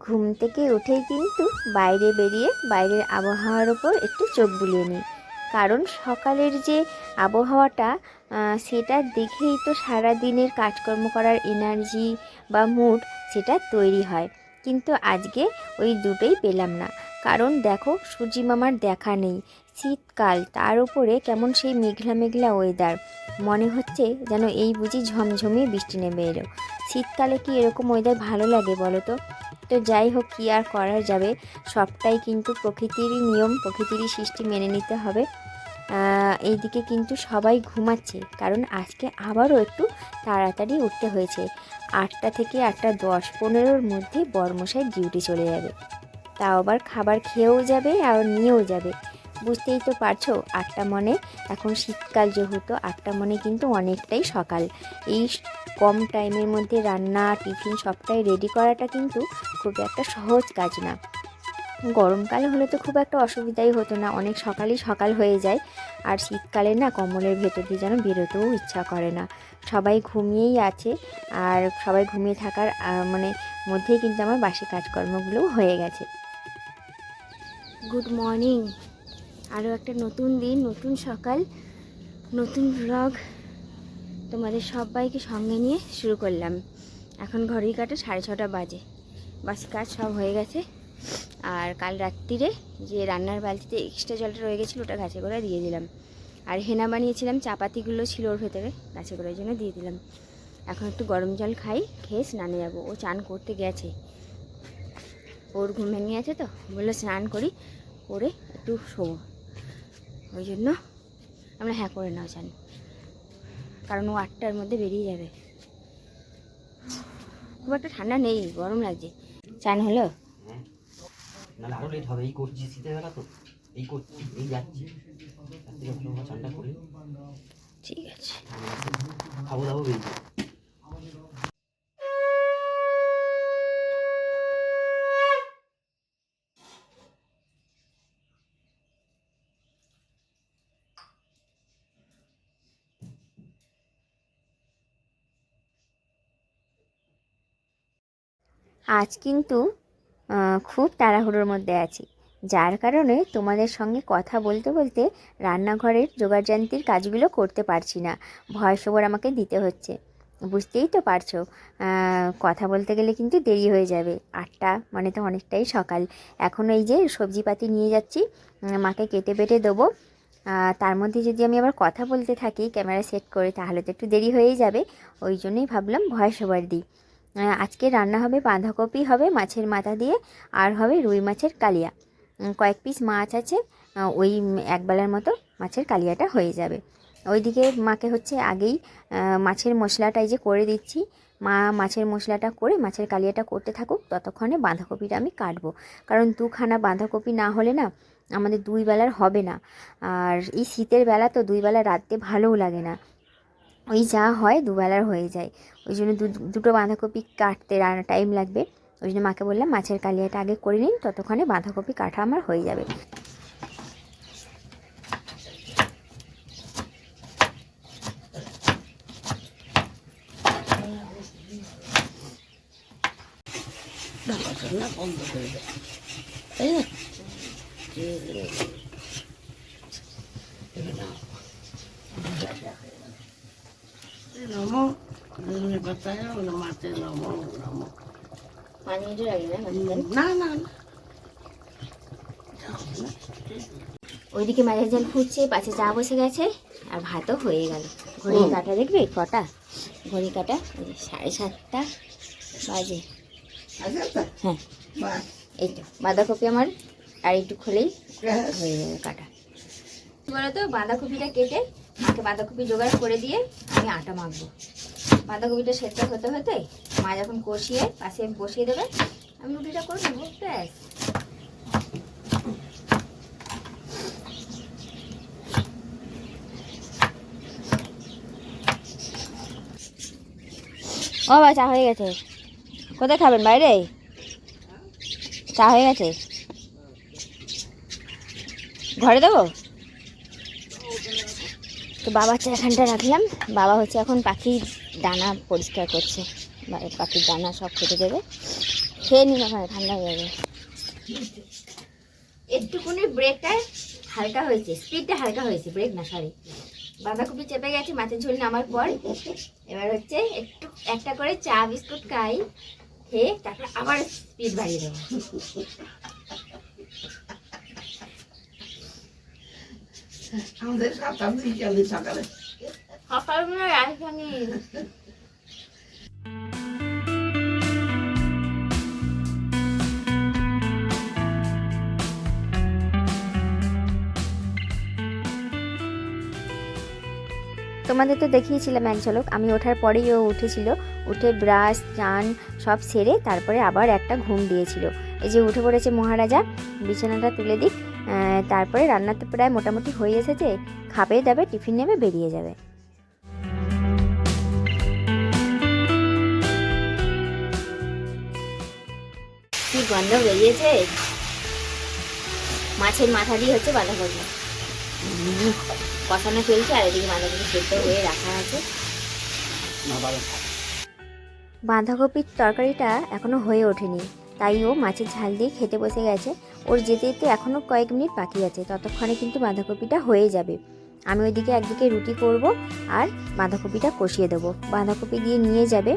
ঘুম থেকে উঠেই কিন্তু বাইরে বেরিয়ে বাইরের আবহাওয়ার ওপর একটু চোখ বুলিয়ে নিই। কারণ সকালের যে আবহাওয়াটা সেটা দেখেই তো সারা দিনের কাজকর্ম করার এনার্জি বা মুড সেটা তৈরি হয়। কিন্তু আজকে ওই দুটোই পেলাম না। কারণ দেখো, সূর্যি মামার দেখা নেই। শীতকাল, তার উপরে কেমন সেই মেঘলা মেঘলা ওয়েদার মনে হচ্ছে যেন এই বুঝি ঝমঝমিয়ে বৃষ্টি নেমে এলো। শীতকালে কি এরকম ওয়েদার ভালো লাগে বলো তো? তো যাই হোক, কী আর করা যাবে? সবটাই কিন্তু প্রকৃতিরই নিয়ম, প্রকৃতিরই সৃষ্টি মেনে নিতে হবে। এইদিকে কিন্তু সবাই ঘুমাচ্ছে, কারণ আজকে আবারও একটু তাড়াতাড়ি উঠতে হয়েছে। আটটা থেকে আটটা দশ পনেরোর মধ্যে বর্মশাই ডিউটি চলে যাবে। তাও আবার খাবার খেয়েও যাবে আর নিয়েও যাবে। বুঝতেই তো পারছ, আটটা মনে, এখন শীতকাল যেহেতু, আটটা মনে কিন্তু অনেকটাই সকাল। এই কম টাইমের মধ্যে রান্না, টিফিন সবটাই রেডি করাটা কিন্তু খুব একটা সহজ কাজ না। গরমকাল হলে তো খুব একটা অসুবিধাই হতো না, অনেক সকালই সকাল হয়ে যায়। আর শীতকালে না কম্বলের ভেতর দিয়ে যেন বেরোতেও ইচ্ছা করে না। সবাই ঘুমিয়েই আছে, আর সবাই ঘুমিয়ে থাকার মানে মধ্যেই কিন্তু আমার বাসি কাজকর্মগুলোও হয়ে গেছে। Good morning. আরও একটা নতুন দিন, নতুন সকাল, নতুন ব্লগ তোমাদের সবাইকে সঙ্গে নিয়ে শুরু করলাম। এখন ঘড়ি কাটা সাড়ে ছটা বাজে। বাস কাজ সব হয়ে গেছে। আর কাল রাত্রিরে যে রান্নার বালতিতে এক্সট্রা জলটা রয়ে গেছিল, ওটা গাছে করে দিয়ে দিলাম। আর হেনা বানিয়েছিলাম, চাপাতিগুলো ছিল ওর ভেতরে গাছে করে জন্য দিয়ে দিলাম। এখন একটু গরম জল খাই, খেয়ে স্নানে যাব। ও চান করতে গেছে। ওর ঘুম ভেঙে আছে তো বলল স্নান করি, করে একটু শোবো। ওই জন্য আমরা হ্যাঁ করে নাও চান। কারণ ও আটটার মধ্যে বেরিয়ে যাবে। খুব একটা ঠান্ডা নেই, গরম লাগছে। চান হলো? না নাহলে আরও লেট হবে এই করছি শীতের বেলা তো। এই করছি এই যাচ্ছি। চানটা করি ঠিক আছে। খাব দাবো বেরিয়ে আজ কিন্তু খুব তাড়াহুড়োর মধ্যে আছি। যার কারণে তোমাদের সঙ্গে কথা বলতে বলতে রান্নাঘরের যোগাযান্ত্রিক কাজগুলো করতে পারছি না। ভয়েস ওভার আমাকে দিতে হচ্ছে। বুঝতেই তো পারছ কথা বলতে গেলে কিন্তু দেরি হয়ে যাবে। আটটা মানে তো অনেকটাই সকাল। এখন এই যে সবজিপাতি নিয়ে যাচ্ছি মাকে কেটে বেটে দেবো। তার মধ্যে যদি আমি আবার কথা বলতে থাকি, ক্যামেরা সেট করে, তাহলে তো একটু দেরি হয়েই যাবে। ওই জন্যই ভাবলাম ভয়েস ওভার দিই। আজকে রান্না হবে বাঁধাকপি, হবে মাছের মাথা দিয়ে, আর হবে রুই মাছের কালিয়া। কয়েক পিস মাছ আছে ওই একবেলার মতো মাছের কালিয়াটা হয়ে যাবে। ওইদিকে মাকে হচ্ছে আগেই মাছের মশলাটা এই যে করে দিচ্ছি। মা মাছের মশলাটা করে মাছের কালিয়াটা করতে থাকুক, ততক্ষণে বাঁধাকপিটা আমি কাটবো। কারণ দুখানা বাঁধাকপি না হলে না আমাদের দুই বেলার হবে না। আর এই শীতের বেলা তো দুই বেলা রাঁধতে ভালোও লাগে না। ওই যা হয় দুবেলার হয়ে যায়। ওই জন্য দুটো বাঁধাকপি কাটতে টাইম লাগবে। ওই জন্য মাকে বললাম, মাছের কালিয়াটা আগে করে নিন, ততক্ষণে বাঁধাকপি কাটা আমার হয়ে যাবে। ধনে ওগুলো লাগে না না না ওইদিকে মাছের জল ফুটছে পাশে চা বসে গেছে আর ভাতও হয়ে গেল। ঘড়ি কাটা দেখবে? কটা? ঘড়ি কাটা? ওই সাড়ে সাতটা বাজে। হ্যাঁ। এই তো বাঁধাকপি আমার আর একটু খুলেই হয়ে। যাবে কাটা। বলো তো বাঁধাকপিটা কেটে মাকে বাঁধাকপি জোগাড় করে দিয়ে আমি আটা মাখবো। বাঁধাকপিটা সেদ্ধ হতে হতে মা যখন কষিয়ে পাশে বসিয়ে দেবে, আমি রুটিটা করে দেবো ব্যাস। ও বা চা হয়ে গেছে। কোথায় খাবেন, বাইরে? চা হয়ে গেছে। ঘরে দেবো? তো বাবা চা এখানটা রাখলাম। বাবা হচ্ছে এখন পাখির দানা পরিষ্কার করছে। পাখির দানা সব খেতে দেবে। খেয়ে নিন ওখানে ঠান্ডা হয়ে যাবে। একটুকুনি ব্রেকটা হালকা হয়েছে। স্পিডটা হালকা হয়েছে ব্রেক না সরি বাঁধাকপি চেপে গেছে মাছের ঝোল নামার পর। এবার হচ্ছে একটু, একটা করে চা বিস্কুট খাই, খেয়ে তারপর আবার স্পিড বাড়িয়ে দেবো। আমাদের চলি সকালে তোমাদের তো দেখিয়েছিলাম এক ঝলক। আমি ওঠার পরেই ও উঠেছিল। উঠে ব্রাশ, চান সব সেরে তারপরে আবার একটা ঘুম দিয়েছিল। এই যে উঠে পড়েছে মহারাজা, বিছানাটা তুলে দিক। তারপরে রান্না তো প্রায় মোটামুটি হয়ে এসেছে। খাবে দাবে টিফিন নেবে বেরিয়ে যাবে। কি গন্ধ বেরিয়েছে? মাছের মাথা দিয়ে হচ্ছে বাঁধাকপি। কষানো চলছে আর এদিকে বাঁধাকপি সেদ্ধ হয়ে রাখা আছে। বাঁধাকপির তরকারিটা এখনও হয়ে ওঠেনি। তাই ও মাছের ঝাল দিয়ে খেতে বসে গেছে। ওর যেতে যেতে এখনও কয়েক মিনিট বাকি আছে, ততক্ষণে কিন্তু বাঁধাকপিটা হয়ে যাবে। আমি ওইদিকে একদিকে রুটি করব আর বাঁধাকপিটা কষিয়ে দেবো। বাঁধাকপি দিয়ে নিয়ে যাবে,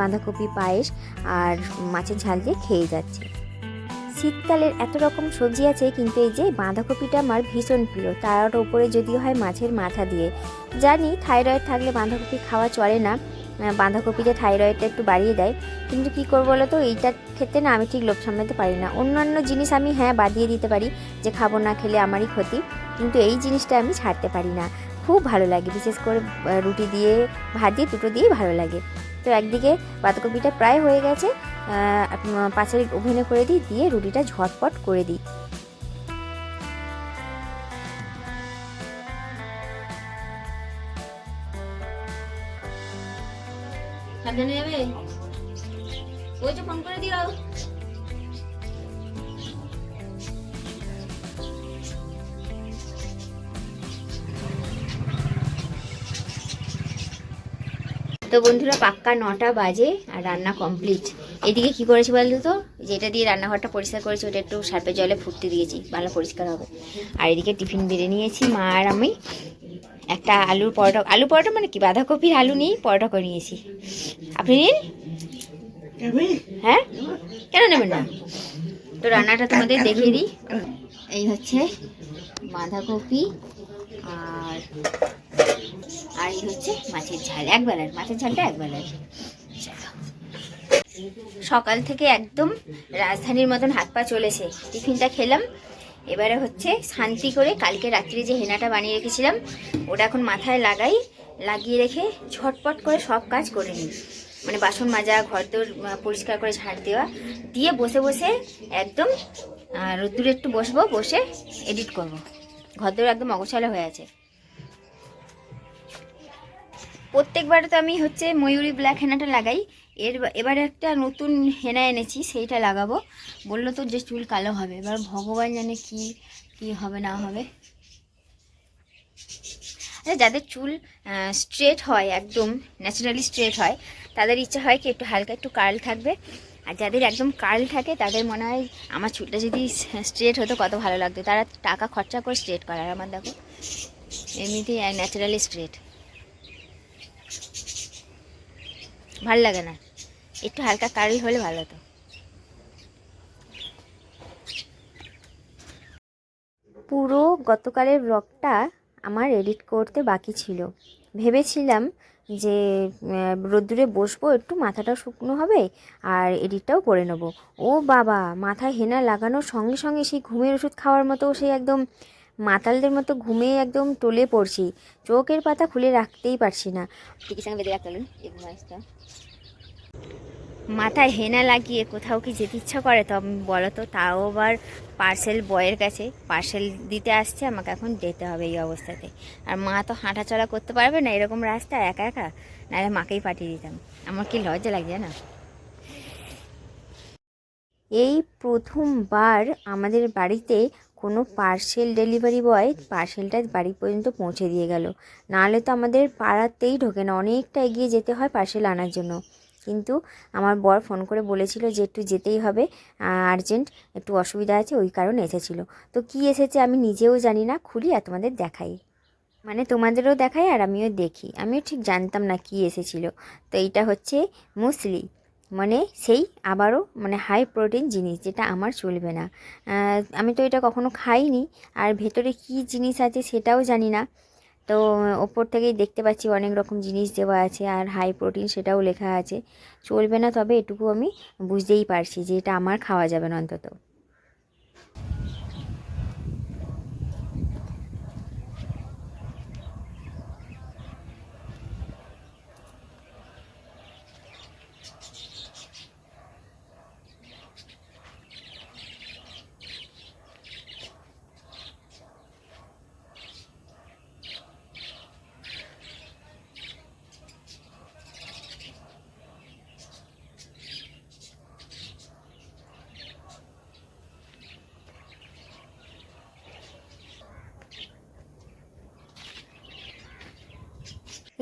বাঁধাকপি পায়েস আর মাছের ঝাল দিয়ে খেয়ে যাচ্ছে। শীতকালের এত রকম সবজি আছে, কিন্তু এই যে বাঁধাকপিটা আমার ভীষণ প্রিয়, তার উপরে যদিও হয় মাছের মাথা দিয়ে। জানি থাইরয়েড থাকলে বাঁধাকপি খাওয়া চলে না বাঁধাকপিতে থাইরয়েডটা একটু বাড়িয়ে দেয়। কিন্তু কি করব বলো তো? এইটার ক্ষেত্রে না আমি ঠিক লোভ সামলাতে পারি না। অন্যান্য জিনিস আমি হ্যাঁ বাদিয়ে দিতে পারি, যে খাব না খেলে আমারই ক্ষতি। কিন্তু এই জিনিসটা আমি ছাড়তে পারি না। খুব ভালো লাগে, বিশেষ করে রুটি দিয়ে, ভাত দিয়ে, দুটো দিয়েই ভালো লাগে। তো একদিকে বাঁধাকপিটা প্রায় হয়ে গেছে পাশের ওভেনে করে দিই, দিয়ে রুটিটা ঝটপট করে দিই। তো বন্ধুরা পাক্কা নটা বাজে আর রান্না কমপ্লিট এদিকে কি করেছি বলতো তো? যেটা দিয়ে রান্নাঘরটা পরিষ্কার করেছি ওটা একটু সার্পের জলে ফুটতে দিয়েছি ভালো পরিষ্কার হবে। আর এদিকে টিফিন বেড়ে নিয়েছি মা আর আমি একটা আলুর পরোটা আলু পরোটা মানে কি বাঁধাকপির আলু নিয়েই পরোটা করে নিয়েছি। আপনি নিন? হ্যাঁ? কেন নেবেন না? তো রান্নাটা তোমাদের দেখিয়ে দিই। এই হচ্ছে বাঁধাকপি আর আর এই হচ্ছে মাছের ঝাল এক বেলার মাছের ঝালটা এক বেলার সকাল থেকে একদম রাজধানীর মতন হাত পা চলেছে। টিফিনটা খেলাম, এবারে হচ্ছে শান্তি করে কালকে রাত্রে যে হেনাটা বানিয়ে রেখেছিলাম, ওটা এখন মাথায় লাগাই, লাগিয়ে রেখে ঝটপট করে সব কাজ করে নিই। মানে বাসন মাজা, ঘর দোর পরিষ্কার করে ঝাড় দেওয়া, দিয়ে বসে বসে একদম রোদ্দুরে একটু বসবো, বসে এডিট করব। ঘর দোর একদম অগোছালো হয়ে আছে। প্রত্যেকবারে তো আমি হচ্ছে ময়ূরী ব্ল্যাক হেনাটা লাগাই। এর এবার একটা নতুন হেনা এনেছি, সেইটা লাগাবো। বলল তো যে চুল কালো হবে। এবার ভগবান জানে কি কি হবে, না হবে। আচ্ছা যাদের চুল স্ট্রেট হয়, একদম ন্যাচারালি স্ট্রেট হয়, তাদের ইচ্ছা হয় কি একটু হালকা, একটু কার্ল থাকবে। আর যাদের একদম কার্ল থাকে, তাদের মনে হয় আমার চুলটা যদি স্ট্রেট হতো, কত ভালো লাগতো। তারা টাকা খরচা করে স্ট্রেট করে। আর আমার দেখো, এমনিতেই ন্যাচারালি স্ট্রেট ভালো লাগে না। একটু হালকা কার্ল হলে ভালো হতো। পুরো গতকালের ব্লগটা আমার এডিট করতে বাকি ছিল। ভেবেছিলাম যে রোদ্দুরে বসবো, একটু মাথাটা শুকনো হবে আর এডিটটাও করে নেব। ও বাবা, মাথায় হেনা লাগানোর সঙ্গে সঙ্গে সেই ঘুমের ওষুধ খাওয়ার মতো সেই একদম মাতালদের মতো ঘুমে একদম টলে পড়ছি। চোখের পাতা খুলে রাখতেই পারছি না। মাথায় হেনা লাগিয়ে কোথাও কি যেতে ইচ্ছা করে? তো বলো তো তাও আবার পার্সেল বয়ের কাছে। পার্সেল দিতে আসছে আমাকে এখন যেতে হবে এই অবস্থাতে। আর মা তো হাঁটাচলা করতে পারবে না এরকম রাস্তা একা একা? নাহলে মাকেই পাঠিয়ে দিতাম। আমার কি লজ্জা লাগছে না এই প্রথমবার আমাদের বাড়িতে কোনো পার্সেল ডেলিভারি বয় পার্সেলটা বাড়ি পর্যন্ত পৌঁছে দিয়ে গেল। নাহলে তো আমাদের পাড়াতেই ঢোকে না, অনেকটা এগিয়ে যেতে হয় পার্সেল আনার জন্য। কিন্তু আমার বর ফোন করে বলেছিল যে একটু যেতেই হবে আর্জেন্ট একটু অসুবিধা আছে, ওই কারণে এসেছিল। তো কি এসেছে আমি নিজেও জানি না, খুলি আর তোমাদের দেখাই। মানে তোমাদেরও দেখাই আর আমিও দেখি। আমিও ঠিক জানতাম না কি এসেছিল। তো এইটা হচ্ছে মুসলি। মানে সেই আবারও মানে হাই প্রোটিন জিনিস যেটা আমার চলবে না। আমি তো এটা কখনো খাইনি। আর ভেতরে কি জিনিস আছে সেটাও জানি না। তো ওপর থেকেই দেখতে পাচ্ছি অনেক রকম জিনিস দেওয়া আছে আর হাই প্রোটিন সেটাও লেখা আছে। চলবে না তবে এটুকু আমি বুঝতেই পারছি যে এটা আমার খাওয়া যাবে না অন্তত।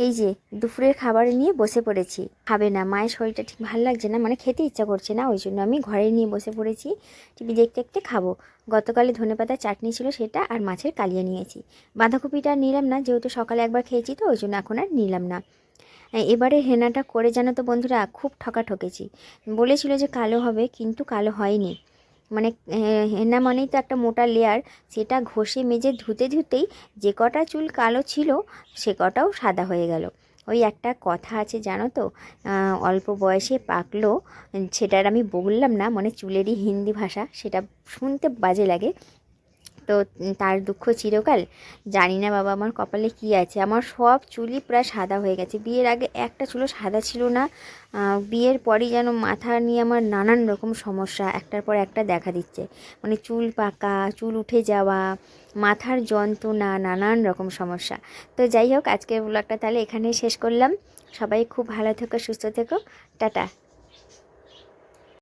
এই যে, দুপুরের খাবার নিয়ে বসে পড়েছি। খাবে না, মায়ের শরীরটা ঠিক ভালো লাগছে না মানে খেতে ইচ্ছা করছে না, ওই জন্য আমি ঘরে নিয়ে বসে পড়েছি। টিভি দেখতে দেখতে খাব। গতকালে ধনে ধনেপাতার চাটনি ছিল সেটা আর মাছের কালিয়া নিয়েছি। বাঁধাকপিটা নিলাম না, যেহেতু সকালে একবার খেয়েছি তো, ওই জন্য এখন আর নিলাম না। এবারে হেনাটা করে জানো তো বন্ধুরা, খুব ঠকা ঠকেছি। বলেছিল যে কালো হবে, কিন্তু কালো হয়নি। মানে হেনা মানেই তো একটা মোটা লেয়ার সেটা ঘষে মেজে ধুতে ধুতেই যে কটা চুল কালো ছিল, সে কটাও সাদা হয়ে গেল। ওই একটা কথা আছে, জানো তো? অল্প বয়সে পাকলো, সেটার আমি বললাম না মানে চুলেরই হিন্দি ভাষা, সেটা শুনতে বাজে লাগে। তো তার দুঃখ চিরকাল? জানি না বাবা আমার কপালে কি আছে। আমার সব চুলই প্রায় সাদা হয়ে গেছে। বিয়ের আগে একটা চুলও সাদা ছিল না। বিয়ের পরই যেন মাথা নিয়ে আমার নানান রকম সমস্যা, একটার পর একটা দেখা দিচ্ছে। মানে চুল পাকা, চুল উঠে যাওয়া, মাথার যন্ত্রণা, নানান রকম সমস্যা। তো যাই হোক, আজকের ব্লগটা তাহলে এখানেই শেষ করলাম। সবাই খুব ভালো থেকো, সুস্থ থেকো। টাটা।